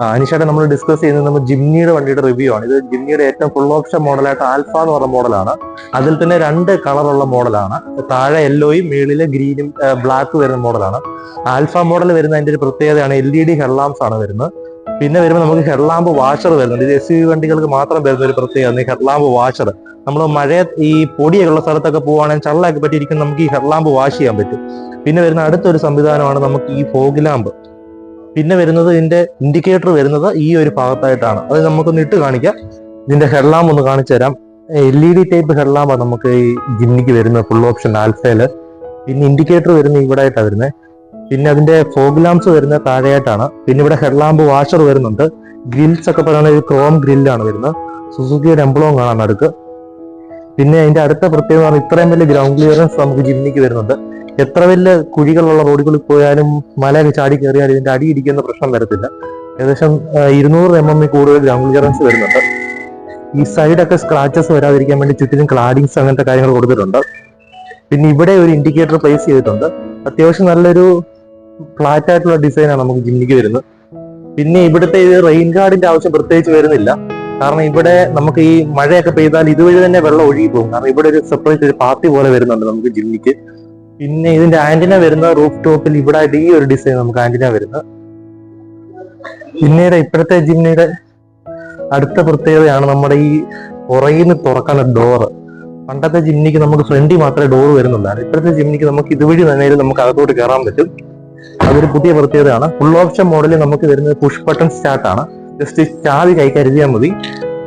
ആ, നമ്മൾ ഡിസ്കസ് ചെയ്യുന്നത് നമ്മൾ ജിംനിയുടെ വണ്ടിയുടെ റിവ്യൂ ആണ്. ഇത് ജിംനിയുടെ ഏറ്റവും ഫുൾ ഓപ്ഷൻ മോഡലായിട്ട് ആൽഫ എന്ന് പറഞ്ഞ മോഡലാണ് അതിൽ തന്നെ രണ്ട് കളറുള്ള മോഡലാണ് താഴെ യെല്ലോയും മേളിൽ ഗ്രീനും ബ്ലാക്ക് വരുന്ന മോഡലാണ് ആൽഫ മോഡൽ വരുന്ന അതിന്റെ ഒരു പ്രത്യേകതയാണ് എൽ ഇ ഡി ഹെഡ്ലാംസ് ആണ് വരുന്നത്. പിന്നെ വരുമ്പോൾ നമുക്ക് ഹെഡ്ലാമ്പ് വാഷർ വരുന്നുണ്ട്. ഇത് എസ് യു വണ്ടികൾക്ക് മാത്രം വരുന്ന ഒരു പ്രത്യേകത ഹെഡ്ലാമ്പ് വാഷർ നമ്മൾ മഴ ഈ പൊടിയൊക്കെ ഉള്ള സ്ഥലത്തൊക്കെ പോവുകയാണെങ്കിൽ ചള്ളയൊക്കെ പറ്റിയിരിക്കും നമുക്ക് ഈ ഹെഡ്ലാമ്പ് വാഷ് ചെയ്യാൻ പറ്റും. പിന്നെ വരുന്ന അടുത്തൊരു സംവിധാനമാണ് നമുക്ക് ഈ ഫോഗ് ലാമ്പ് പിന്നെ വരുന്നത് ഇതിന്റെ ഇൻഡിക്കേറ്റർ വരുന്നത് ഈ ഒരു ഭാഗത്തായിട്ടാണ്. അത് നമുക്കൊന്ന് ഇട്ട് കാണിക്കാം. ഇതിന്റെ ഹെഡ്ലാമ്പ് ഒന്ന് കാണിച്ചു തരാം. എൽ ഇ ഡി ടൈപ്പ് ഹെഡ്ലാമ്പാണ് നമുക്ക് ഈ ജിമ്മിക്ക് വരുന്നത് ഫുൾ ഓപ്ഷൻ ആൽഫയിൽ പിന്നെ ഇൻഡിക്കേറ്റർ വരുന്നത് ഇവിടെ ആയിട്ടാണ് വരുന്നത് പിന്നെ അതിന്റെ ഫോഗ് ലാംപ്സ് വരുന്നത് താഴെയായിട്ടാണ്. പിന്നെ ഇവിടെ ഹെഡ്ലാമ്പ് വാഷർ വരുന്നുണ്ട്. ഗ്രിൽസ് ഒക്കെ പറയുന്നത് ഒരു ക്രോം ഗ്രില്ലാണ് വരുന്നത്. സുസുക്കിയുടെ എംബ്ലോം കാണാൻ അടുക്ക് പിന്നെ അതിന്റെ അടുത്ത പ്രത്യേകത ഇത്രയും വലിയ ഗ്രൗണ്ട് ക്ലിയറൻസ് നമുക്ക് ജിമ്മിക്ക് വരുന്നുണ്ട്. എത്ര വലിയ കുഴികളുള്ള റോഡുകളിൽ പോയാലും മലയൊക്കെ ചാടി കയറിയാൽ ഇതിന്റെ അടി ഇടിക്കുന്ന പ്രശ്നം വരത്തില്ല. ഏകദേശം ഇരുന്നൂറ് എം എം കൂടുതൽ ഗ്രൗണ്ട് ക്ലിയറൻസ് വരുന്നുണ്ട്. ഈ സൈഡൊക്കെ സ്ക്രാച്ചസ് വരാതിരിക്കാൻ വേണ്ടി ചുറ്റിലും ക്ലാഡിങ്സ് അങ്ങനത്തെ കാര്യങ്ങൾ കൊടുത്തിട്ടുണ്ട്. പിന്നെ ഇവിടെ ഒരു ഇൻഡിക്കേറ്റർ പ്ലേസ് ചെയ്തിട്ടുണ്ട്. അത്യാവശ്യം നല്ലൊരു ഫ്ലാറ്റ് ആയിട്ടുള്ള ഡിസൈനാണ് നമുക്ക് ജിമ്മിക്ക് വരുന്നത്. പിന്നെ ഇവിടുത്തെ ഇത് റെയിൻ ഗാർഡിന്റെ ആവശ്യം പ്രത്യേകിച്ച് വരുന്നില്ല. കാരണം ഇവിടെ നമുക്ക് ഈ മഴയൊക്കെ പെയ്താൽ ഇതുവഴി തന്നെ വെള്ളം ഒഴുകി പോകും കാരണം ഇവിടെ ഒരു സെപ്പറേറ്റ് ഒരു പാത്തി പോലെ വരുന്നുണ്ട് നമുക്ക് ജിമ്മിക്ക്. പിന്നെ ഇതിന്റെ ആന്റിന വരുന്ന റൂഫ് ടോപ്പിൽ ഇവിടെ ഈ ഒരു ഡിസൈൻ നമുക്ക് ആന്റിന വരുന്നത്. പിന്നീട് ഇപ്പോഴത്തെ ജിമ്മിയുടെ അടുത്ത പ്രത്യേകതയാണ് നമ്മുടെ ഈ പുറകിന്ന് തുറക്കുന്ന ഡോറ് പണ്ടത്തെ ജിമ്മിക്ക് നമുക്ക് ഫ്രണ്ടിൽ മാത്രമേ ഡോർ വരുന്നുള്ളൂ ഇപ്പോഴത്തെ ജിമ്മിക്ക് നമുക്ക് ഇതുവഴി തന്നെ നമുക്ക് അകത്തോട്ട് കയറാൻ പറ്റും. അതൊരു പുതിയ പ്രത്യേകതയാണ്. ഫുൾ ഓപ്ഷൻ മോഡലിൽ നമുക്ക് വരുന്നത് പുഷ് ബട്ടൺ സ്റ്റാർട്ട് ആണ്. ജസ്റ്റ് ചാവി കൈ കരുതിയാൽ മതി.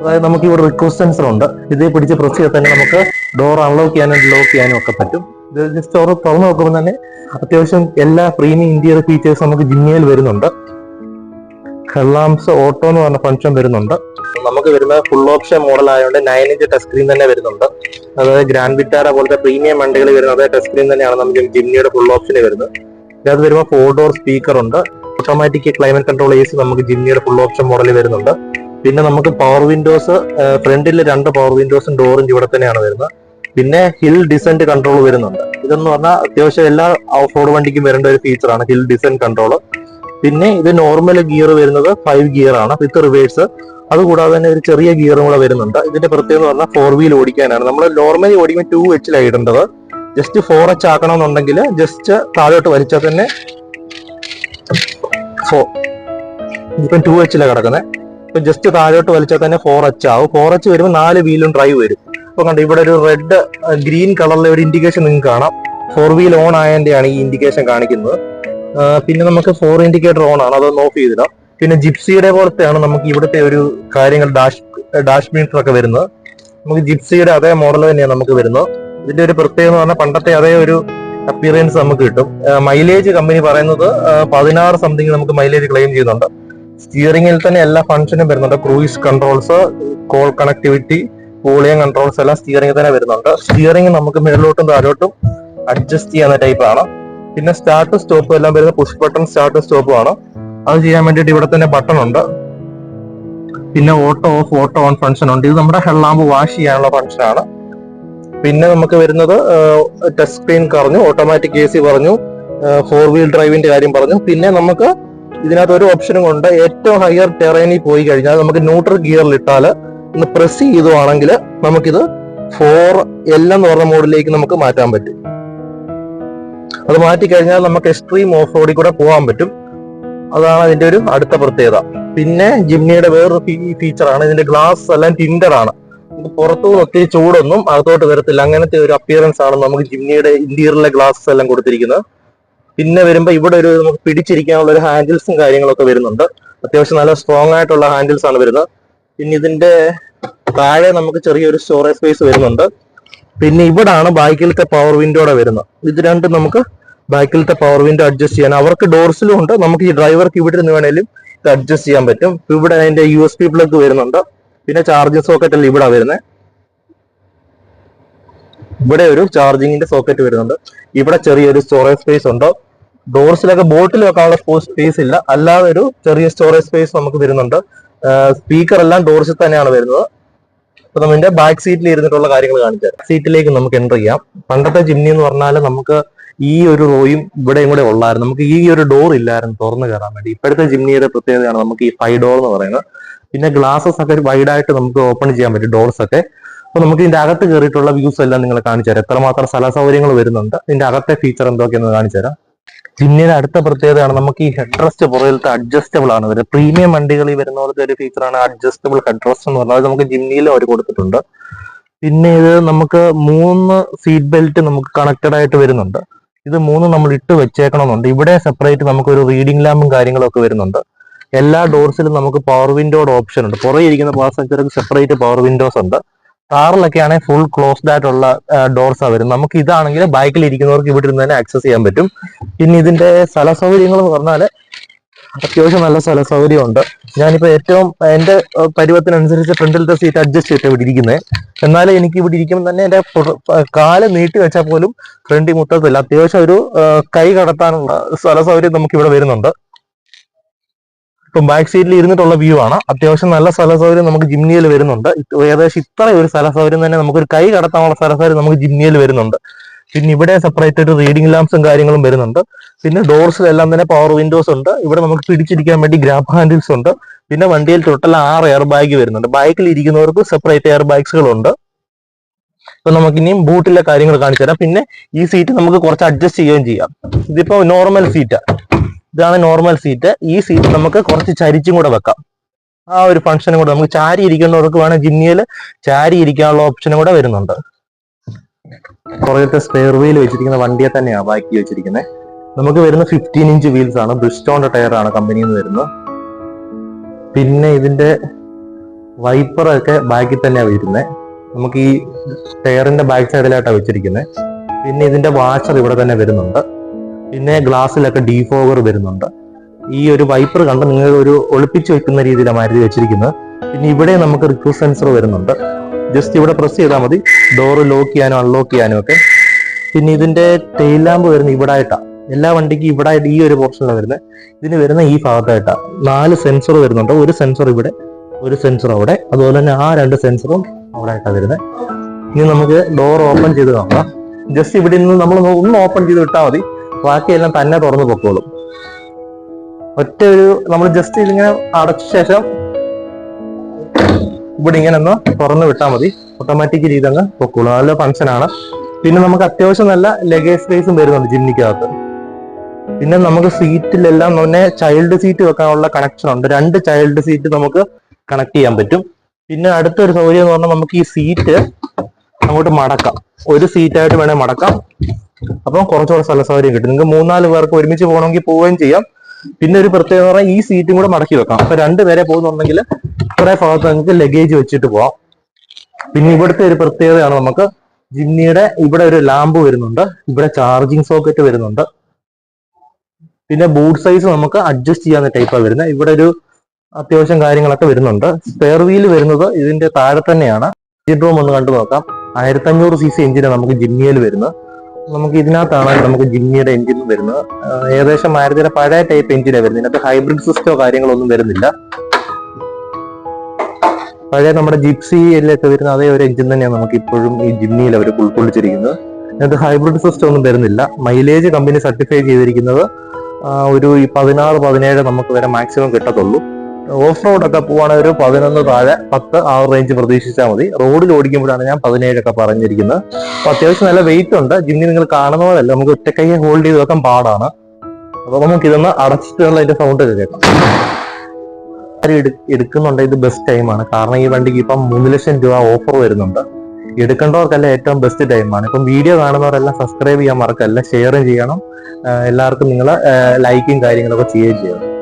അതായത് നമുക്ക് ഇവിടെ റിക്വസ്റ്റ് സെൻസർ ഉണ്ട്. ഇതേ പിടിച്ച് പ്രസ് ചെയ്താൽ തന്നെ നമുക്ക് ഡോർ അൺലോക്ക് ചെയ്യാനും ലോക്ക് ചെയ്യാനും ഒക്കെ പറ്റും. ഇത് ജസ്റ്റ് ഓരോ തുറന്നു നോക്കുമ്പോൾ തന്നെ അത്യാവശ്യം എല്ലാ പ്രീമിയം ഇന്റീരിയർ ഫീച്ചേഴ്സ് നമുക്ക് ജിമ്മിയിൽ വരുന്നുണ്ട്. ഹെഡ്ലാംപ്സ് ഓട്ടോ എന്ന് പറഞ്ഞ ഫംഗ്ഷൻ വരുന്നുണ്ട്. നമുക്ക് വരുന്ന ഫുൾ ഓപ്ഷൻ മോഡൽ ആയതുകൊണ്ട് നയൻ ഇഞ്ച് ടച്ച് സ്ക്രീൻ തന്നെ വരുന്നുണ്ട്. അതായത് ഗ്രാൻഡ് വിറ്റാര പോലത്തെ പ്രീമിയം വണ്ടികൾ വരുന്ന അതേ ടച്ച് സ്ക്രീൻ തന്നെയാണ് നമുക്ക് ജിമ്മിയുടെ ഫുൾ ഓപ്ഷന് വരുന്നത്. ഇതിനകത്ത് വരുമ്പോൾ ഫോർ ഡോർ സ്പീക്കർ ഉണ്ട്. Automatic climate control A C നമുക്ക് ജിമ്മിയുടെ ഫുൾ ഓപ്ഷൻ മോഡൽ വരുന്നുണ്ട്. പിന്നെ നമുക്ക് പവർ വിൻഡോസ് ഫ്രണ്ടിൽ രണ്ട് പവർ വിൻഡോസും ഡോറും ഇവിടെ തന്നെയാണ് വരുന്നത്. പിന്നെ ഹിൽ ഡിസെന്റ് കൺട്രോൾ വരുന്നുണ്ട്. ഇതെന്ന് പറഞ്ഞാൽ അത്യാവശ്യം എല്ലാ ഓഫ് റോഡ് വണ്ടിക്കും വരേണ്ട ഒരു ഫീച്ചറാണ് ഹിൽ ഡിസെന്റ് കൺട്രോൾ പിന്നെ ഇത് നോർമൽ ഗിയർ വരുന്നത് ഫൈവ് ഗിയർ ആണ് വിത്ത് റിവേഴ്സ് അതുകൂടാതെ തന്നെ ഒരു ചെറിയ ഗിയറും കൂടെ വരുന്നുണ്ട്. ഇതിന്റെ പ്രത്യേകത എന്ന് പറഞ്ഞാൽ ഫോർ വീൽ ഓടിക്കാനാണ്. നമ്മൾ നോർമലി ഓടിക്കുമ്പോൾ ടു എച്ചിലാണ് ഇടേണ്ടത്. ജസ്റ്റ് ഫോർ എച്ച് ആക്കണമെന്നുണ്ടെങ്കിൽ ജസ്റ്റ് താഴോട്ട് വലിച്ചാൽ തന്നെ ഫോ ഇപ്പം ടു എച്ചിലാണ് കിടക്കുന്നത് ഇപ്പൊ ജസ്റ്റ് താഴോട്ട് വലിച്ചാൽ തന്നെ ഫോർ എച്ച് ആവും. ഫോർ എച്ച് വരുമ്പോൾ നാല് വീലും ഡ്രൈവ് വരും. ഇപ്പൊ കണ്ടോ ഇവിടെ ഒരു റെഡ് ഗ്രീൻ കളറിലെ ഒരു ഇൻഡിക്കേഷൻ നിങ്ങൾക്ക് കാണാം. ഫോർ വീൽ ഓൺ ആയതിന്റെയാണ് ഈ ഇൻഡിക്കേഷൻ കാണിക്കുന്നത്. പിന്നെ നമുക്ക് ഫോർ ഇൻഡിക്കേറ്റർ ഓൺ ആണ്. അതൊന്ന് ഓഫ് ചെയ്തിടാം. പിന്നെ ജിപ്സിയുടെ പോലത്തെയാണ് നമുക്ക് ഇവിടുത്തെ ഒരു കാര്യങ്ങൾ ഡാഷ് ഡാഷ് മീറ്റർ ഒക്കെ വരുന്നത്. നമുക്ക് ജിപ്സിയുടെ അതേ മോഡൽ തന്നെയാണ് നമുക്ക് വരുന്നത്. ഇതിന്റെ ഒരു പ്രത്യേകത എന്ന് പറഞ്ഞാൽ പണ്ടത്തെ അതേ ഒരു അപ്പിയറൻസ് നമുക്ക് കിട്ടും. മൈലേജ് കമ്പനി പറയുന്നത് പതിനാറ് സംതിങ് നമുക്ക് മൈലേജ് ക്ലെയിം ചെയ്യുന്നുണ്ട്. സ്റ്റിയറിംഗിൽ തന്നെ എല്ലാ ഫംഗ്ഷനും വരുന്നുണ്ട്. Cruise controls call connectivity volume controls എല്ലാം സ്റ്റിയറിംഗിൽ തന്നെ വരുന്നുണ്ട്. സ്റ്റിയറിംഗ് നമുക്ക് മേളിലോട്ടും താഴോട്ടും അഡ്ജസ്റ്റ് ചെയ്യുന്ന ടൈപ്പ് ആണ്. പിന്നെ സ്റ്റാർട്ട് സ്റ്റോപ്പ് എല്ലാം വരുന്ന പുഷ് ബട്ടൺ സ്റ്റാർട്ട് സ്റ്റോപ്പ് ആണ്. അത് ചെയ്യാൻ വേണ്ടിയിട്ട് ഇവിടെ തന്നെ ബട്ടൺ ഉണ്ട്. പിന്നെ auto off auto on function ഉണ്ട്. ഇത് നമ്മുടെ ഹെഡ്ലാമ്പ് വാഷ് ചെയ്യാനുള്ള ഫംഗ്ഷൻ ആണ്. പിന്നെ നമുക്ക് വരുന്നത് ടച്ച് സ്ക്രീൻ പറഞ്ഞു ഓട്ടോമാറ്റിക് എ സി പറഞ്ഞു. ഫോർ വീൽ ഡ്രൈവിന്റെ കാര്യം പറഞ്ഞു. പിന്നെ നമുക്ക് ഇതിനകത്ത് ഒരു ഓപ്ഷനും കൊണ്ട് ഏറ്റവും ഹയർ ടെറൈനിൽ പോയി കഴിഞ്ഞാൽ നമുക്ക് ന്യൂട്രൽ ഗിയറിൽ ഇട്ടാൽ ഒന്ന് പ്രസ് ചെയ്തുവാണെങ്കിൽ നമുക്കിത് ഫോർ എൽ എന്ന് പറഞ്ഞ മോഡിലേക്ക് നമുക്ക് മാറ്റാൻ പറ്റും. അത് മാറ്റി കഴിഞ്ഞാൽ നമുക്ക് എക്സ്ട്രീം ഓഫ് റോഡിൽ കൂടെ പോകാൻ പറ്റും. അതാണ് അതിന്റെ ഒരു അടുത്ത പ്രത്യേകത. പിന്നെ ജിംനിയുടെ വേറൊരു ഫീച്ചറാണ് ഇതിന്റെ ഗ്ലാസ് എല്ലാം ടിൻഡർ ആണ്. നമുക്ക് പുറത്തുനിന്ന് ഒത്തിരി ചൂടൊന്നും അകത്തോട്ട് വരത്തില്ല. അങ്ങനത്തെ ഒരു അപ്പിയറൻസ് ആണ് നമുക്ക് ജിംനിയുടെ ഇന്റീരിയറിലെ ഗ്ലാസ് എല്ലാം കൊടുത്തിരിക്കുന്നത്. പിന്നെ വരുമ്പോൾ ഇവിടെ ഒരു നമുക്ക് പിടിച്ചിരിക്കാനുള്ള ഒരു ഹാൻഡിൽസും കാര്യങ്ങളൊക്കെ വരുന്നുണ്ട്. അത്യാവശ്യം നല്ല സ്ട്രോങ് ആയിട്ടുള്ള ഹാൻഡിൽസ് ആണ് വരുന്നത്. പിന്നെ ഇതിന്റെ താഴെ നമുക്ക് ചെറിയൊരു സ്റ്റോറേജ് സ്പേസ് വരുന്നുണ്ട്. പിന്നെ ഇവിടാണ് ബാക്കിലത്തെ പവർ വിൻഡോടെ വരുന്നത്. ഇത് രണ്ടും നമുക്ക് ബാക്കിലത്തെ പവർ വിൻഡോ അഡ്ജസ്റ്റ് ചെയ്യാൻ അവർക്ക് ഡോർസിലും ഉണ്ട്. നമുക്ക് ഈ ഡ്രൈവർക്ക് ഇവിടെ നിന്ന് വേണേലും ഇത് അഡ്ജസ്റ്റ് ചെയ്യാൻ പറ്റും. ഇവിടെ അതിന്റെ യു എസ് പി പ്ലഗ് വരുന്നുണ്ട്. പിന്നെ ചാർജിങ് സോക്കറ്റ് അല്ല ഇവിടെ വരുന്നത് ഇവിടെ ഒരു ചാർജിങ്ങിന്റെ സോക്കറ്റ് വരുന്നുണ്ട്. ഇവിടെ ചെറിയൊരു സ്റ്റോറേജ് സ്പേസ് ഉണ്ട്. ഡോർസിലൊക്കെ ബോട്ടിൽ വെക്കാനുള്ള സ്പേസ് ഇല്ല. അല്ലാതെ ഒരു ചെറിയ സ്റ്റോറേജ് സ്പേസ് നമുക്ക് വരുന്നുണ്ട് സ്പീക്കർ എല്ലാം ഡോർസിൽ തന്നെയാണ് വരുന്നത്. അപ്പൊ നമ്മുടെ ബാക്ക് സീറ്റിൽ ഇരുന്നിട്ടുള്ള കാര്യങ്ങൾ കാണിച്ചു സീറ്റിലേക്ക് നമുക്ക് എന്റർ ചെയ്യാം. പണ്ടത്തെ ജിംനി എന്ന് പറഞ്ഞാൽ നമുക്ക് ഈ ഒരു റോയും ഇവിടെയും കൂടെ ഉള്ളായിരുന്നു. നമുക്ക് ഈ ഒരു ഡോർ ഇല്ലായിരുന്നു തുറന്നു കയറാൻ വേണ്ടി. ഇപ്പോഴത്തെ ജിംനിയുടെ പ്രത്യേകതയാണ് നമുക്ക് ഈ ഫൈവ് ഡോർ എന്ന് പറയുന്നത്. പിന്നെ ഗ്ലാസസ് ഒക്കെ വൈഡ് ആയിട്ട് നമുക്ക് ഓപ്പൺ ചെയ്യാൻ പറ്റും ഡോർസ് ഒക്കെ. അപ്പൊ നമുക്ക് ഇതിന്റെ അകത്ത് കയറിയിട്ടുള്ള വ്യൂസ് എല്ലാം നിങ്ങൾ കാണിച്ചു തരാം എത്രമാത്രം സ്ഥല സൗകര്യങ്ങൾ വരുന്നുണ്ട്. ഇതിന്റെ അകത്തെ ഫീച്ചർ എന്തൊക്കെയെന്ന് കാണിച്ചു തരാം ജിമ്മിയുടെ അടുത്ത പ്രത്യേകതയാണ് നമുക്ക് ഈ ഹെഡ് റെസ്റ്റ് പുറകിലത്തെ അഡ്ജസ്റ്റബിൾ ആണ്. വരുന്നത് പ്രീമിയം വണ്ടികളിൽ വരുന്ന പോലത്തെ ഒരു ഫീച്ചറാണ് അഡ്ജസ്റ്റബിൾ ഹെഡ് റെസ്റ്റ് എന്ന് പറഞ്ഞാൽ അത് നമുക്ക് ജിമ്മിയിലും അവർ കൊടുത്തിട്ടുണ്ട്. പിന്നെ ഇത് നമുക്ക് മൂന്ന് സീറ്റ് ബെൽറ്റ് നമുക്ക് കണക്റ്റഡ് ആയിട്ട് വരുന്നുണ്ട്. ഇത് മൂന്ന് നമ്മൾ ഇട്ട് വെച്ചേക്കണമെന്നുണ്ട്. ഇവിടെ സെപ്പറേറ്റ് നമുക്ക് ഒരു റീഡിംഗ് ലാമ്പും കാര്യങ്ങളും ഒക്കെ വരുന്നുണ്ട്. എല്ലാ ഡോർസിലും നമുക്ക് പവർ വിൻഡോയുടെ ഓപ്ഷൻ ഉണ്ട്. പുറകെ ഇരിക്കുന്ന പാസഞ്ചർക്ക് സെപ്പറേറ്റ് പവർ വിൻഡോസ് ഉണ്ട്. കാറിലൊക്കെ ആണെങ്കിൽ ഫുൾ ക്ലോസ്ഡ് ആയിട്ടുള്ള ഡോർസ് ആ വരും നമുക്ക് ഇതാണെങ്കിൽ ബൈക്കിൽ ഇരിക്കുന്നവർക്ക് ഇവിടെ ഇരുന്ന് തന്നെ ആക്സസ് ചെയ്യാൻ പറ്റും. പിന്നെ ഇതിന്റെ സ്ഥല സൗകര്യങ്ങൾ എന്ന് അത്യാവശ്യം നല്ല സ്ഥല സൗകര്യം ഉണ്ട് ഞാനിപ്പോ ഏറ്റവും എന്റെ പരിവത്തിനനുസരിച്ച് ഫ്രണ്ടിലത്തെ സീറ്റ് അഡ്ജസ്റ്റ് ചെയ്തിട്ട് ഇവിടെ ഇരിക്കുന്നത് എന്നാലും എനിക്ക് ഇവിടെ ഇരിക്കുമ്പോൾ തന്നെ എന്റെ കാൽ നീട്ടി വെച്ചാൽ പോലും ഫ്രണ്ടിൽ മുത്തത്തില്ല അത്യാവശ്യം ഒരു കൈ കടത്താനുള്ള സ്ഥല സൗകര്യം നമുക്ക് ഇവിടെ വരുന്നുണ്ട്. ഇപ്പം ബാക്ക് സീറ്റിൽ ഇരുന്നിട്ടുള്ള വ്യൂ ആണ്. അത്യാവശ്യം നല്ല സ്ഥല സൗകര്യം നമുക്ക് ജിംനിയിൽ വരുന്നുണ്ട്. ഏകദേശം ഇത്ര ഒരു സ്ഥല സൗകര്യം തന്നെ നമുക്ക് ഒരു കൈ കടത്താനുള്ള സ്ഥല സൗകര്യം നമുക്ക് ജിംനിയിൽ വരുന്നുണ്ട്. പിന്നെ ഇവിടെ സെപ്പറേറ്റ് ഒരു റീഡിംഗ് ലാംസും കാര്യങ്ങളും വരുന്നുണ്ട്. പിന്നെ ഡോർസിലെല്ലാം തന്നെ പവർ വിൻഡോസ് ഉണ്ട്. ഇവിടെ നമുക്ക് പിടിച്ചിരിക്കാൻ വേണ്ടി ഗ്രാബ് ഹാൻഡിൽസ് ഉണ്ട്. പിന്നെ വണ്ടിയിൽ ടോട്ടൽ ആറ് എയർ ബാഗ് വരുന്നുണ്ട്. ബൈക്കിൽ ഇരിക്കുന്നവർക്ക് സെപ്പറേറ്റ് എയർ ബാഗ്സുകളുണ്ട് ഇപ്പൊ നമുക്ക് ഇനിയും ബൂട്ടിലെ കാര്യങ്ങൾ കാണിച്ചു തരാം പിന്നെ ഈ സീറ്റ് നമുക്ക് കുറച്ച് അഡ്ജസ്റ്റ് ചെയ്യുകയും ചെയ്യാം. ഇതിപ്പോ നോർമൽ സീറ്റാ ഇതാണ് നോർമൽ സീറ്റ് ഈ സീറ്റ് നമുക്ക് കുറച്ച് ചരിച്ചും കൂടെ വെക്കാം. ആ ഒരു ഫംഗ്ഷനും കൂടെ നമുക്ക് ചാരി ഇരിക്കേണ്ടവർക്ക് വേണം ജിന്നിയിൽ ചാരി ഇരിക്കാനുള്ള ഓപ്ഷനും കൂടെ വരുന്നുണ്ട്. പുറകത്തെ സ്പെയർ വീൽ വെച്ചിരിക്കുന്ന വണ്ടിയെ തന്നെയാണ് ബാക്കി വെച്ചിരിക്കുന്നത് നമുക്ക് വരുന്ന ഫിഫ്റ്റീൻ ഇഞ്ച് വീൽസ് ആണ്. ബ്രിസ്റ്റോണിന്റെ ടയർ ആണ് കമ്പനിയിൽ നിന്ന് വരുന്നത്. പിന്നെ ഇതിന്റെ വൈപ്പറൊക്കെ ബാക്കിൽ തന്നെയാണ് വരുന്നത് നമുക്ക് ഈ ടയറിന്റെ ബാക്ക് സൈഡിലായിട്ടാണ് വെച്ചിരിക്കുന്നത് പിന്നെ ഇതിന്റെ വാഷർ ഇവിടെ തന്നെ വരുന്നുണ്ട്. പിന്നെ ഗ്ലാസ്സിലൊക്കെ ഡീഫോഗർ വരുന്നുണ്ട്. ഈ ഒരു വൈപ്പർ കണ്ട് നിങ്ങൾ ഒരു ഒളിപ്പിച്ച് വെക്കുന്ന രീതിയിലാണ് മാരുതി വെച്ചിരിക്കുന്നത്. പിന്നെ ഇവിടെ നമുക്ക് റിക്വസ്റ്റ് സെൻസർ വരുന്നുണ്ട്. ജസ്റ്റ് ഇവിടെ പ്രസ് ചെയ്താൽ മതി. ഡോറ് ലോക്ക് ചെയ്യാനും അൺലോക്ക് ചെയ്യാനും ഒക്കെ. പിന്നെ ഇതിന്റെ ടെയിൽ ലാമ്പ് വരുന്നത് ഇവിടെ ആയിട്ടാണ് എല്ലാ വണ്ടിക്കും ഇവിടെ ആയിട്ട് ഈ ഒരു പോർഷനിലാണ് വരുന്നത്. ഇതിന് വരുന്ന ഈ ഭാഗത്തായിട്ടാണ് നാല് സെൻസർ വരുന്നുണ്ട്. ഒരു സെൻസർ ഇവിടെ ഒരു സെൻസർ അവിടെ. അതുപോലെ തന്നെ ആ രണ്ട് സെൻസറും അവിടെ ആയിട്ടാണ് വരുന്നത്. ഇനി നമുക്ക് ഡോർ ഓപ്പൺ ചെയ്ത് നോക്കാം ജസ്റ്റ് ഇവിടെ നിന്ന് നമ്മൾ ഒന്ന് ഓപ്പൺ ചെയ്ത് വിട്ടാൽ മതി. ബാക്കിയെല്ലാം തന്നെ തുറന്നു പൊക്കോളും. ഒറ്റ ഒരു നമ്മൾ ജസ്റ്റ് ഇതിങ്ങനെ അടച്ച ശേഷം ഇവിടെ ഇങ്ങനെ ഒന്ന് തുറന്നു വിട്ടാൽ മതി. ഓട്ടോമാറ്റിക് രീതി അങ്ങ് പൊക്കോളും. നല്ല ഫംഗ്ഷൻ ആണ്. പിന്നെ നമുക്ക് അത്യാവശ്യം നല്ല ലഗേജ് സ്പേസും വരുന്നുണ്ട് ജിമ്മിക്കകത്ത് പിന്നെ നമുക്ക് സീറ്റിലെല്ലാം തന്നെ ചൈൽഡ് സീറ്റ് വെക്കാനുള്ള കണക്ഷൻ ഉണ്ട്. രണ്ട് ചൈൽഡ് സീറ്റ് നമുക്ക് കണക്ട് ചെയ്യാൻ പറ്റും. പിന്നെ അടുത്തൊരു സൗകര്യം എന്ന് പറഞ്ഞാൽ നമുക്ക് ഈ സീറ്റ് അങ്ങോട്ട് മടക്കാം. ഒരു സീറ്റായിട്ട് വേണേൽ മടക്കാം. അപ്പം കുറച്ചുകൂടെ സ്ഥല സൗകര്യം കിട്ടും. നിങ്ങൾക്ക് മൂന്നാൽ പേർക്ക് ഒരുമിച്ച് പോകണമെങ്കിൽ പോവുകയും ചെയ്യാം. പിന്നെ ഒരു പ്രത്യേകത പറഞ്ഞാൽ ഈ സീറ്റും കൂടെ മടക്കി വെക്കാം. അപ്പൊ രണ്ടുപേരെ പോകുന്നുണ്ടെങ്കിൽ കുറെ ഭാഗത്ത് നിങ്ങൾക്ക് ലഗേജ് വെച്ചിട്ട് പോവാം. പിന്നെ ഇവിടുത്തെ ഒരു പ്രത്യേകതയാണ് നമുക്ക് ജിമ്മിയുടെ ഇവിടെ ഒരു ലാമ്പ് വരുന്നുണ്ട്. ഇവിടെ ചാർജിങ് സോക്കറ്റ് വരുന്നുണ്ട്. പിന്നെ ബൂട്ട് സൈസ് നമുക്ക് അഡ്ജസ്റ്റ് ചെയ്യാവുന്ന ടൈപ്പാണ് വരുന്നത്. ഇവിടെ ഒരു അത്യാവശ്യം കാര്യങ്ങളൊക്കെ വരുന്നുണ്ട്. സ്പെയർ വീൽ വരുന്നത് ഇതിന്റെ താഴെ തന്നെയാണ്. എഞ്ചിൻ റൂം ഒന്ന് കണ്ടു നോക്കാം. ആയിരത്തി അഞ്ഞൂറ് സി സി എഞ്ചിനാണ് നമുക്ക് ജിമ്മിയിൽ വരുന്നത്. നമുക്ക് ഇതിനകത്താണ് നമുക്ക് ജിമ്മിയുടെ എഞ്ചിൻ വരുന്നത്. ഏകദേശം മാരുതിയുടെ പഴയ ടൈപ്പ് എഞ്ചിനാണ് വരുന്നത്. ഇതിനകത്ത് ഹൈബ്രിഡ് സിസ്റ്റോ കാര്യങ്ങളൊന്നും വരുന്നില്ല. പഴയ നമ്മുടെ ജിപ്സിയിലൊക്കെ വരുന്ന അതേ ഒരു എഞ്ചിൻ തന്നെയാണ് നമുക്ക് ഇപ്പോഴും ഈ ജിമ്മിയിൽ അവർ ഉൾക്കൊള്ളിച്ചിരിക്കുന്നത്. ഇതിനകത്ത് ഹൈബ്രിഡ് സിസ്റ്റം ഒന്നും വരുന്നില്ല. മൈലേജ് കമ്പനി സർട്ടിഫൈ ചെയ്തിരിക്കുന്നത് ഒരു പതിനാറ് പതിനേഴ് നമുക്ക് വരെ മാക്സിമം കിട്ടത്തുള്ളൂ. ഓഫ് റോഡൊക്കെ പോവാണെങ്കിൽ ഒരു പതിനൊന്ന് താഴെ പത്ത് ആ റേഞ്ച് പ്രതീക്ഷിച്ചാൽ മതി. റോഡിൽ ഓടിക്കുമ്പോഴാണ് ഞാൻ പതിനേഴൊക്കെ പറഞ്ഞിരിക്കുന്നത്. അപ്പൊ അത്യാവശ്യം നല്ല വെയിറ്റ് ഉണ്ട്. ജിമ്മിൽ നിങ്ങൾ കാണുന്ന പോലെയല്ല നമുക്ക് ഒറ്റക്കൈയെ ഹോൾഡ് ചെയ്ത് വെക്കാൻ പാടാണ്. അപ്പൊ നമുക്ക് ഇതൊന്ന് അടച്ചിട്ടുള്ള അതിന്റെ സൗണ്ട് കേൾക്കാം. ആരും എടു- എടുക്കുന്നുണ്ടെങ്കിൽ ഇത് ബെസ്റ്റ് ടൈമാണ് കാരണം ഈ വണ്ടിക്ക് ഇപ്പം മൂന്ന് ലക്ഷം രൂപ ഓഫർ വരുന്നുണ്ട്. എടുക്കേണ്ടവർക്കല്ല ഏറ്റവും ബെസ്റ്റ് ടൈമാണ് ഇപ്പം വീഡിയോ കാണുന്നവരെല്ലാം സബ്സ്ക്രൈബ് ചെയ്യാൻ മറക്കല്ല ഷെയറും ചെയ്യണം. എല്ലാവർക്കും നിങ്ങൾ ലൈക്കും കാര്യങ്ങളൊക്കെ ചെയ്യുകയും ചെയ്യണം.